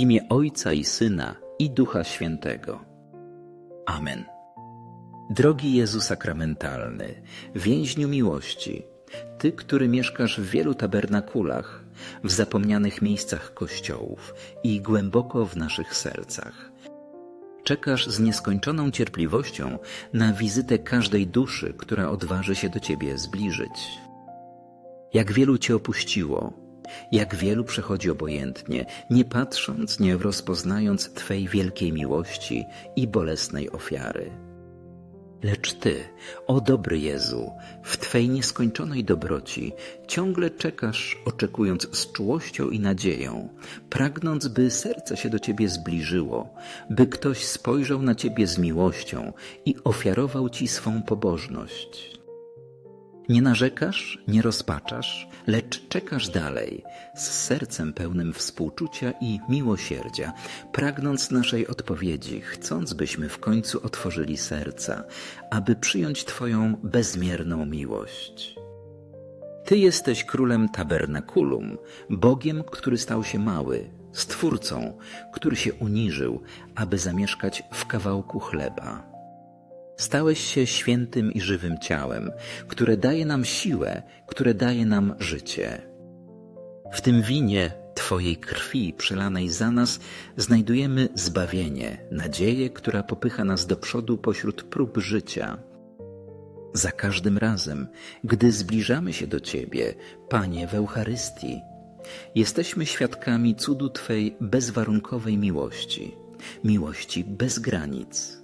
imię Ojca i Syna i Ducha Świętego. Amen. Drogi Jezu sakramentalny, więźniu miłości, Ty, który mieszkasz w wielu tabernakulach, w zapomnianych miejscach kościołów i głęboko w naszych sercach. Czekasz z nieskończoną cierpliwością na wizytę każdej duszy, która odważy się do Ciebie zbliżyć. Jak wielu Cię opuściło, jak wielu przechodzi obojętnie, nie patrząc, nie rozpoznając Twej wielkiej miłości i bolesnej ofiary. Lecz Ty, o dobry Jezu, w Twej nieskończonej dobroci ciągle czekasz, oczekując z czułością i nadzieją, pragnąc, by serce się do Ciebie zbliżyło, by ktoś spojrzał na Ciebie z miłością i ofiarował Ci swą pobożność. Nie narzekasz, nie rozpaczasz, lecz czekasz dalej, z sercem pełnym współczucia i miłosierdzia, pragnąc naszej odpowiedzi, chcąc byśmy w końcu otworzyli serca, aby przyjąć Twoją bezmierną miłość. Ty jesteś królem tabernakulum, Bogiem, który stał się mały, Stwórcą, który się uniżył, aby zamieszkać w kawałku chleba. Stałeś się świętym i żywym ciałem, które daje nam siłę, które daje nam życie. W tym winie Twojej krwi przelanej za nas znajdujemy zbawienie, nadzieję, która popycha nas do przodu pośród prób życia. Za każdym razem, gdy zbliżamy się do Ciebie, Panie w Eucharystii, jesteśmy świadkami cudu Twej bezwarunkowej miłości, miłości bez granic.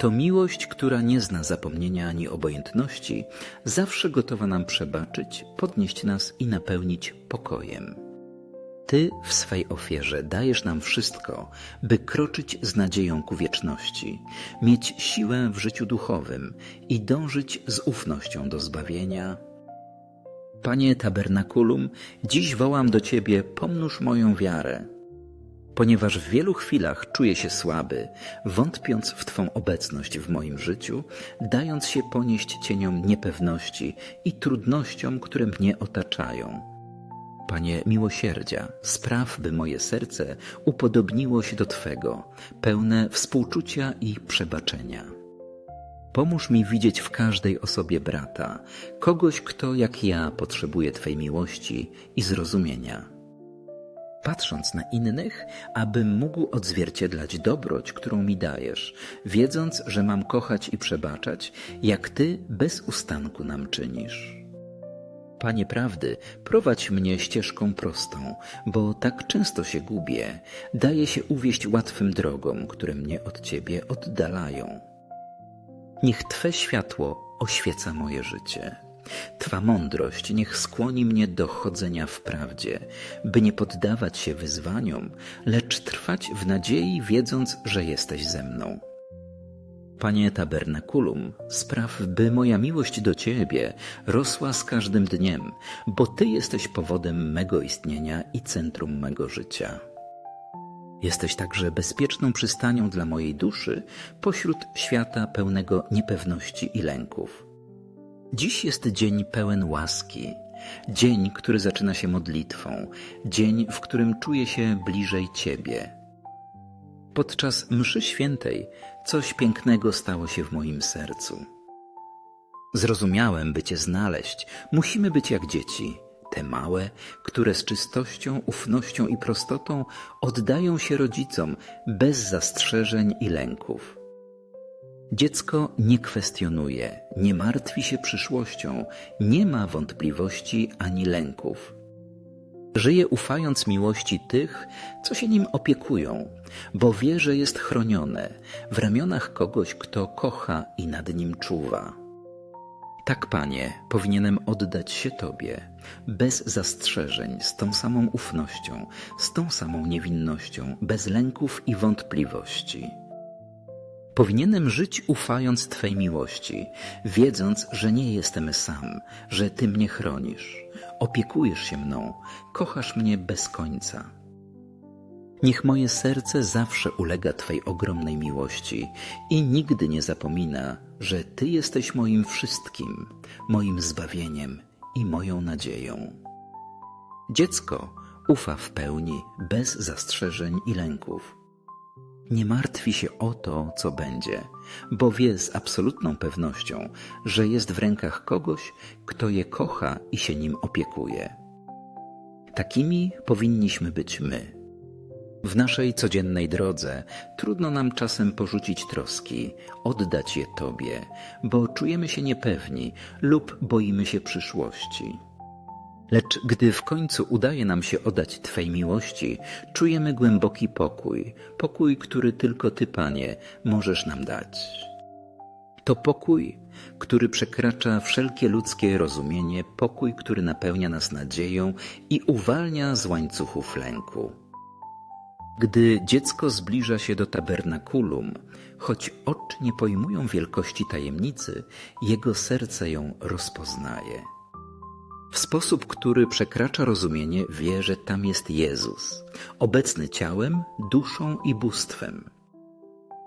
To miłość, która nie zna zapomnienia ani obojętności, zawsze gotowa nam przebaczyć, podnieść nas i napełnić pokojem. Ty w swej ofierze dajesz nam wszystko, by kroczyć z nadzieją ku wieczności, mieć siłę w życiu duchowym i dążyć z ufnością do zbawienia. Panie Tabernakulum, dziś wołam do Ciebie, pomnóż moją wiarę ponieważ w wielu chwilach czuję się słaby, wątpiąc w Twą obecność w moim życiu, dając się ponieść cieniom niepewności i trudnościom, które mnie otaczają. Panie miłosierdzia, spraw, by moje serce upodobniło się do Twego, pełne współczucia i przebaczenia. Pomóż mi widzieć w każdej osobie brata, kogoś, kto jak ja potrzebuje Twej miłości i zrozumienia patrząc na innych, abym mógł odzwierciedlać dobroć, którą mi dajesz, wiedząc, że mam kochać i przebaczać, jak Ty bez ustanku nam czynisz. Panie prawdy, prowadź mnie ścieżką prostą, bo tak często się gubię, daję się uwieść łatwym drogom, które mnie od Ciebie oddalają. Niech Twe światło oświeca moje życie. Twa mądrość niech skłoni mnie do chodzenia w prawdzie, by nie poddawać się wyzwaniom, lecz trwać w nadziei, wiedząc, że jesteś ze mną. Panie Tabernakulum, spraw, by moja miłość do Ciebie rosła z każdym dniem, bo Ty jesteś powodem mego istnienia i centrum mego życia. Jesteś także bezpieczną przystanią dla mojej duszy pośród świata pełnego niepewności i lęków. Dziś jest dzień pełen łaski, dzień, który zaczyna się modlitwą, dzień, w którym czuję się bliżej Ciebie. Podczas mszy świętej coś pięknego stało się w moim sercu. Zrozumiałem, by Cię znaleźć, musimy być jak dzieci, te małe, które z czystością, ufnością i prostotą oddają się rodzicom bez zastrzeżeń i lęków. Dziecko nie kwestionuje, nie martwi się przyszłością, nie ma wątpliwości ani lęków. Żyje ufając miłości tych, co się nim opiekują, bo wie, że jest chronione w ramionach kogoś, kto kocha i nad nim czuwa. Tak, Panie, powinienem oddać się Tobie, bez zastrzeżeń, z tą samą ufnością, z tą samą niewinnością, bez lęków i wątpliwości. Powinienem żyć ufając Twej miłości, wiedząc, że nie jestem sam, że Ty mnie chronisz, opiekujesz się mną, kochasz mnie bez końca. Niech moje serce zawsze ulega Twej ogromnej miłości i nigdy nie zapomina, że Ty jesteś moim wszystkim, moim zbawieniem i moją nadzieją. Dziecko ufa w pełni, bez zastrzeżeń i lęków. Nie martwi się o to, co będzie, bo wie z absolutną pewnością, że jest w rękach kogoś, kto je kocha i się nim opiekuje. Takimi powinniśmy być my. W naszej codziennej drodze trudno nam czasem porzucić troski, oddać je Tobie, bo czujemy się niepewni lub boimy się przyszłości. Lecz gdy w końcu udaje nam się oddać Twej miłości, czujemy głęboki pokój, pokój, który tylko Ty, Panie, możesz nam dać. To pokój, który przekracza wszelkie ludzkie rozumienie, pokój, który napełnia nas nadzieją i uwalnia z łańcuchów lęku. Gdy dziecko zbliża się do tabernakulum, choć oczy nie pojmują wielkości tajemnicy, jego serce ją rozpoznaje. W sposób, który przekracza rozumienie, wie, że tam jest Jezus, obecny ciałem, duszą i bóstwem.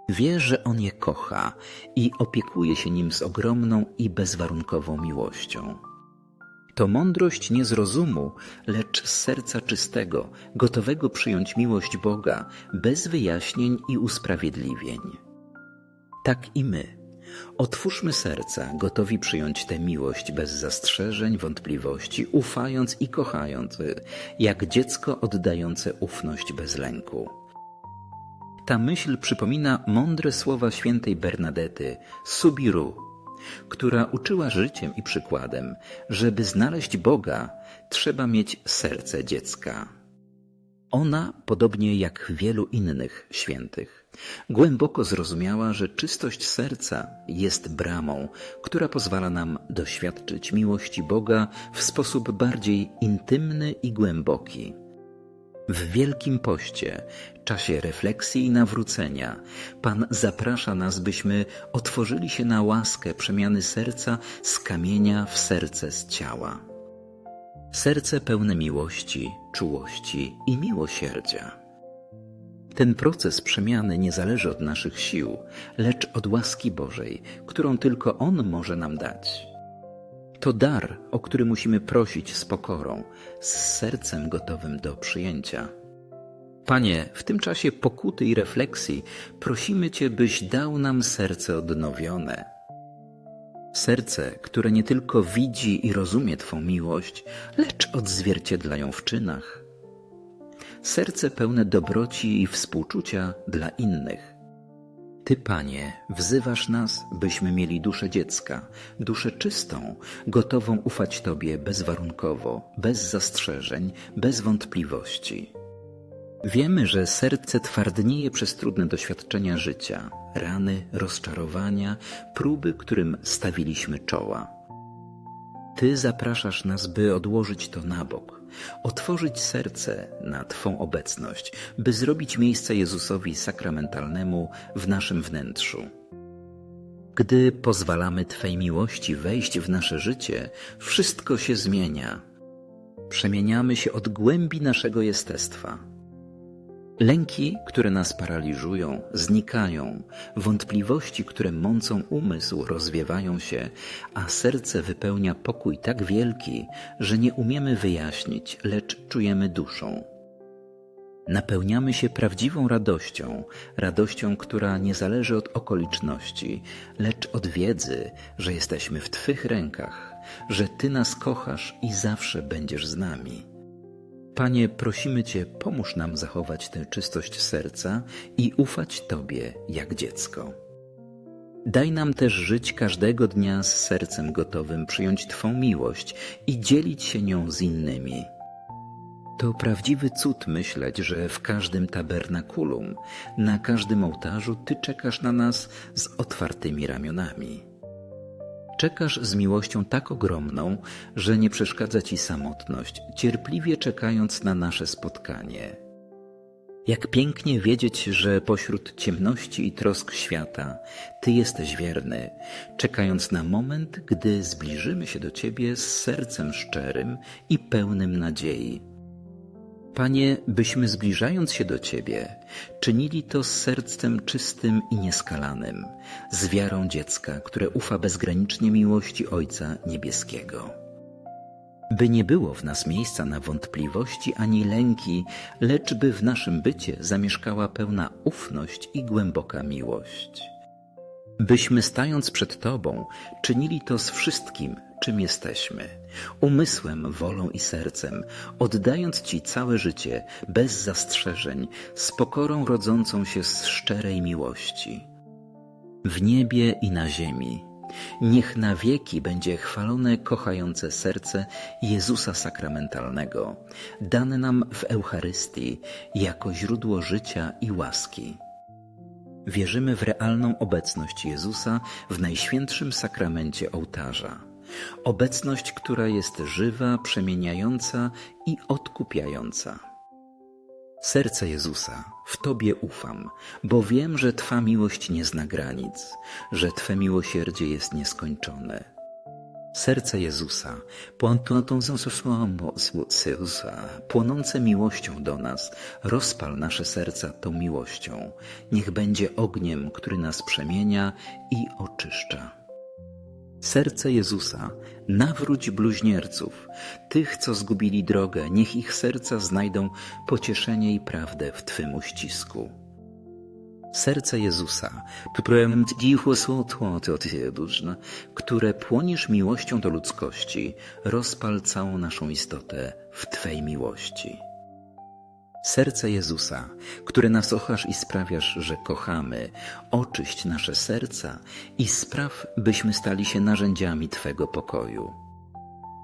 Wie, że On je kocha i opiekuje się nim z ogromną i bezwarunkową miłością. To mądrość nie z rozumu, lecz z serca czystego, gotowego przyjąć miłość Boga bez wyjaśnień i usprawiedliwień. Tak i my Otwórzmy serca, gotowi przyjąć tę miłość bez zastrzeżeń, wątpliwości, ufając i kochając, jak dziecko oddające ufność bez lęku. Ta myśl przypomina mądre słowa świętej Bernadety, Subiru, która uczyła życiem i przykładem, żeby znaleźć Boga, trzeba mieć serce dziecka. Ona, podobnie jak wielu innych świętych, głęboko zrozumiała, że czystość serca jest bramą, która pozwala nam doświadczyć miłości Boga w sposób bardziej intymny i głęboki. W Wielkim Poście, czasie refleksji i nawrócenia, Pan zaprasza nas, byśmy otworzyli się na łaskę przemiany serca z kamienia w serce z ciała. Serce pełne miłości, czułości i miłosierdzia. Ten proces przemiany nie zależy od naszych sił, lecz od łaski Bożej, którą tylko On może nam dać. To dar, o który musimy prosić z pokorą, z sercem gotowym do przyjęcia. Panie, w tym czasie pokuty i refleksji prosimy Cię, byś dał nam serce odnowione Serce, które nie tylko widzi i rozumie Twą miłość, lecz odzwierciedla ją w czynach. Serce pełne dobroci i współczucia dla innych. Ty, Panie, wzywasz nas, byśmy mieli duszę dziecka, duszę czystą, gotową ufać Tobie bezwarunkowo, bez zastrzeżeń, bez wątpliwości. Wiemy, że serce twardnieje przez trudne doświadczenia życia, rany, rozczarowania, próby, którym stawiliśmy czoła. Ty zapraszasz nas, by odłożyć to na bok, otworzyć serce na Twą obecność, by zrobić miejsce Jezusowi sakramentalnemu w naszym wnętrzu. Gdy pozwalamy Twej miłości wejść w nasze życie, wszystko się zmienia. Przemieniamy się od głębi naszego jestestwa Lęki, które nas paraliżują, znikają, wątpliwości, które mącą umysł, rozwiewają się, a serce wypełnia pokój tak wielki, że nie umiemy wyjaśnić, lecz czujemy duszą. Napełniamy się prawdziwą radością, radością, która nie zależy od okoliczności, lecz od wiedzy, że jesteśmy w Twych rękach, że Ty nas kochasz i zawsze będziesz z nami. Panie, prosimy Cię, pomóż nam zachować tę czystość serca i ufać Tobie jak dziecko. Daj nam też żyć każdego dnia z sercem gotowym przyjąć Twą miłość i dzielić się nią z innymi. To prawdziwy cud myśleć, że w każdym tabernakulum, na każdym ołtarzu Ty czekasz na nas z otwartymi ramionami. Czekasz z miłością tak ogromną, że nie przeszkadza ci samotność, cierpliwie czekając na nasze spotkanie. Jak pięknie wiedzieć, że pośród ciemności i trosk świata Ty jesteś wierny, czekając na moment, gdy zbliżymy się do Ciebie z sercem szczerym i pełnym nadziei. Panie, byśmy zbliżając się do Ciebie, czynili to z sercem czystym i nieskalanym, z wiarą dziecka, które ufa bezgranicznie miłości Ojca Niebieskiego. by nie było w nas miejsca na wątpliwości ani lęki, lecz by w naszym bycie zamieszkała pełna ufność i głęboka miłość. Byśmy stając przed Tobą czynili to z wszystkim, czym jesteśmy, umysłem, wolą i sercem, oddając Ci całe życie bez zastrzeżeń, z pokorą rodzącą się z szczerej miłości. W niebie i na ziemi Niech na wieki będzie chwalone kochające serce Jezusa sakramentalnego, dane nam w Eucharystii jako źródło życia i łaski. Wierzymy w realną obecność Jezusa w najświętszym sakramencie ołtarza. Obecność, która jest żywa, przemieniająca i odkupiająca. Serce Jezusa, w Tobie ufam, bo wiem, że Twa miłość nie zna granic, że Twe miłosierdzie jest nieskończone. Serce Jezusa, płonące miłością do nas, rozpal nasze serca tą miłością. Niech będzie ogniem, który nas przemienia i oczyszcza. Serce Jezusa, nawróć bluźnierców, tych, co zgubili drogę, niech ich serca znajdą pocieszenie i prawdę w Twym uścisku. Serce Jezusa, które płoniesz miłością do ludzkości, rozpal całą naszą istotę w Twej miłości. Serce Jezusa, które nas ochasz i sprawiasz, że kochamy, oczyść nasze serca i spraw, byśmy stali się narzędziami Twego pokoju.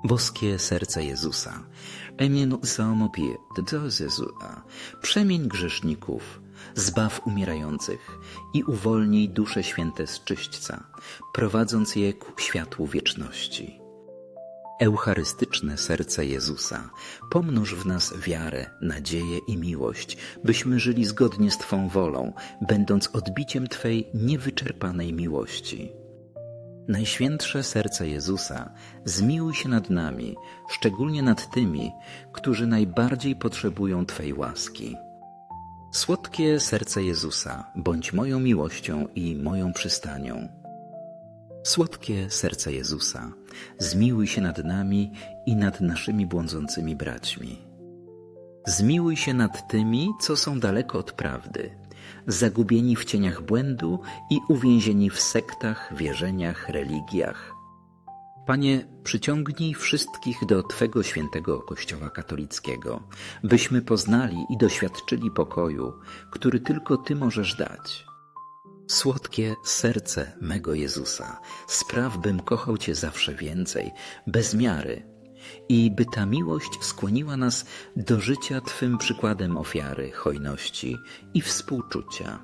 Boskie serce Jezusa, przemień grzeszników, zbaw umierających i uwolnij dusze święte z czyśćca, prowadząc je ku światłu wieczności. Eucharystyczne serce Jezusa, pomnóż w nas wiarę, nadzieję i miłość, byśmy żyli zgodnie z Twą wolą, będąc odbiciem Twej niewyczerpanej miłości. Najświętsze serce Jezusa, zmiłuj się nad nami, szczególnie nad tymi, którzy najbardziej potrzebują Twej łaski. Słodkie serce Jezusa, bądź moją miłością i moją przystanią. Słodkie serce Jezusa, zmiłuj się nad nami i nad naszymi błądzącymi braćmi. Zmiłuj się nad tymi, co są daleko od prawdy, zagubieni w cieniach błędu i uwięzieni w sektach, wierzeniach, religiach. Panie, przyciągnij wszystkich do Twego świętego Kościoła katolickiego, byśmy poznali i doświadczyli pokoju, który tylko Ty możesz dać. Słodkie serce mego Jezusa, spraw bym kochał Cię zawsze więcej, bez miary, i by ta miłość skłoniła nas do życia Twym przykładem ofiary, hojności i współczucia.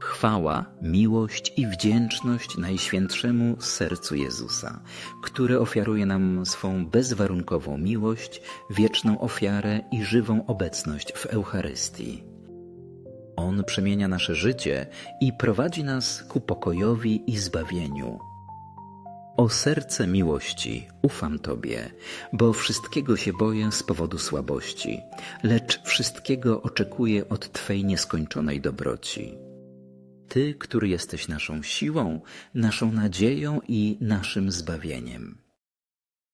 Chwała, miłość i wdzięczność Najświętszemu Sercu Jezusa, które ofiaruje nam swą bezwarunkową miłość, wieczną ofiarę i żywą obecność w Eucharystii. On przemienia nasze życie i prowadzi nas ku pokojowi i zbawieniu. O serce miłości, ufam Tobie, bo wszystkiego się boję z powodu słabości, lecz wszystkiego oczekuję od Twej nieskończonej dobroci. Ty, który jesteś naszą siłą, naszą nadzieją i naszym zbawieniem.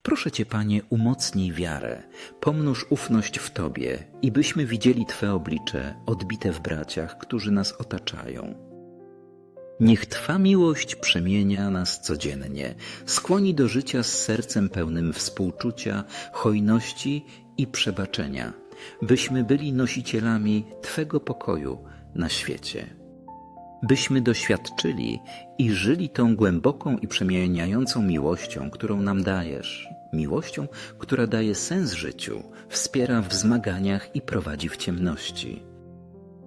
Proszę Cię, Panie, umocnij wiarę, pomnóż ufność w Tobie i byśmy widzieli Twe oblicze odbite w braciach, którzy nas otaczają. Niech Twa miłość przemienia nas codziennie, skłoni do życia z sercem pełnym współczucia, hojności i przebaczenia, byśmy byli nosicielami Twego pokoju na świecie byśmy doświadczyli i żyli tą głęboką i przemieniającą miłością, którą nam dajesz. Miłością, która daje sens życiu, wspiera w zmaganiach i prowadzi w ciemności.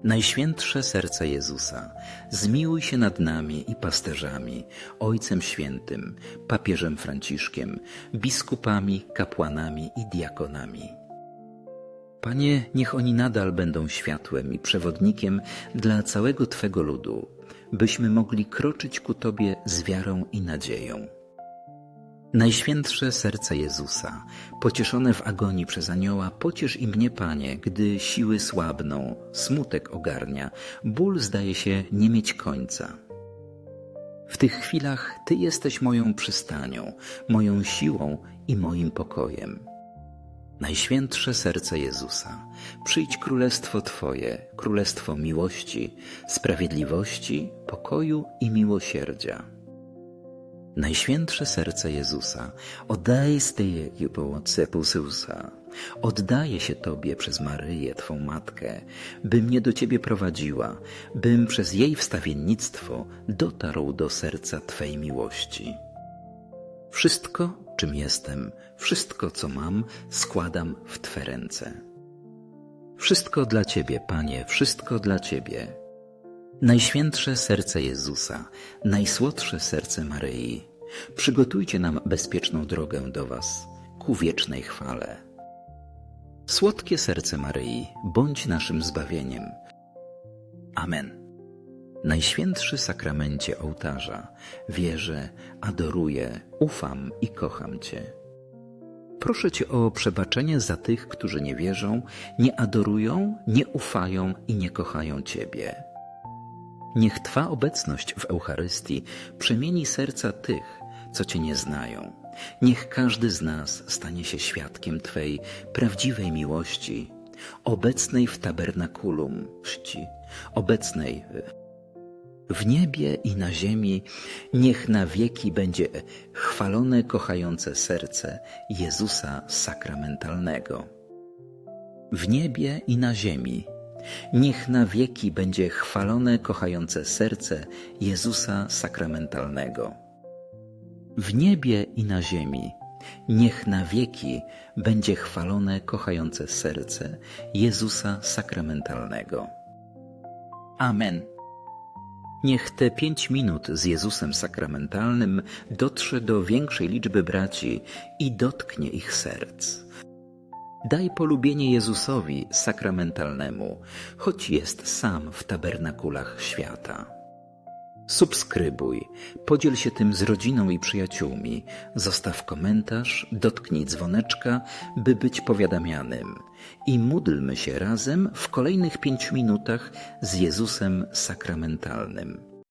Najświętsze serce Jezusa, zmiłuj się nad nami i pasterzami, Ojcem Świętym, papieżem Franciszkiem, biskupami, kapłanami i diakonami Panie, niech oni nadal będą światłem i przewodnikiem dla całego Twego ludu, byśmy mogli kroczyć ku Tobie z wiarą i nadzieją. Najświętsze serce Jezusa, pocieszone w agonii przez anioła, pociesz i mnie, Panie, gdy siły słabną, smutek ogarnia, ból zdaje się nie mieć końca. W tych chwilach Ty jesteś moją przystanią, moją siłą i moim pokojem. Najświętsze serce Jezusa, przyjdź królestwo Twoje, królestwo miłości, sprawiedliwości, pokoju i miłosierdzia. Najświętsze serce Jezusa, oddaję stejeki pomocy Pusyusa, oddaję się Tobie przez Maryję, Twą Matkę, by mnie do Ciebie prowadziła, bym przez jej wstawiennictwo dotarł do serca Twej miłości. Wszystko, czym jestem, wszystko, co mam, składam w Twe ręce. Wszystko dla Ciebie, Panie, wszystko dla Ciebie. Najświętsze serce Jezusa, najsłodsze serce Maryi, przygotujcie nam bezpieczną drogę do Was, ku wiecznej chwale. Słodkie serce Maryi, bądź naszym zbawieniem. Amen. Najświętszy sakramencie ołtarza, wierzę, adoruję, ufam i kocham Cię. Proszę Cię o przebaczenie za tych, którzy nie wierzą, nie adorują, nie ufają i nie kochają Ciebie. Niech Twa obecność w Eucharystii przemieni serca tych, co Cię nie znają. Niech każdy z nas stanie się świadkiem Twej prawdziwej miłości, obecnej w tabernakulum czci, obecnej w niebie i na ziemi, niech na wieki będzie chwalone kochające serce Jezusa sakramentalnego. W niebie i na ziemi, niech na wieki będzie chwalone kochające serce Jezusa sakramentalnego. W niebie i na ziemi, niech na wieki będzie chwalone kochające serce Jezusa sakramentalnego. Amen. Niech te pięć minut z Jezusem sakramentalnym dotrze do większej liczby braci i dotknie ich serc. Daj polubienie Jezusowi sakramentalnemu, choć jest sam w tabernakulach świata. Subskrybuj, podziel się tym z rodziną i przyjaciółmi, zostaw komentarz, dotknij dzwoneczka, by być powiadamianym i módlmy się razem w kolejnych pięciu minutach z Jezusem sakramentalnym.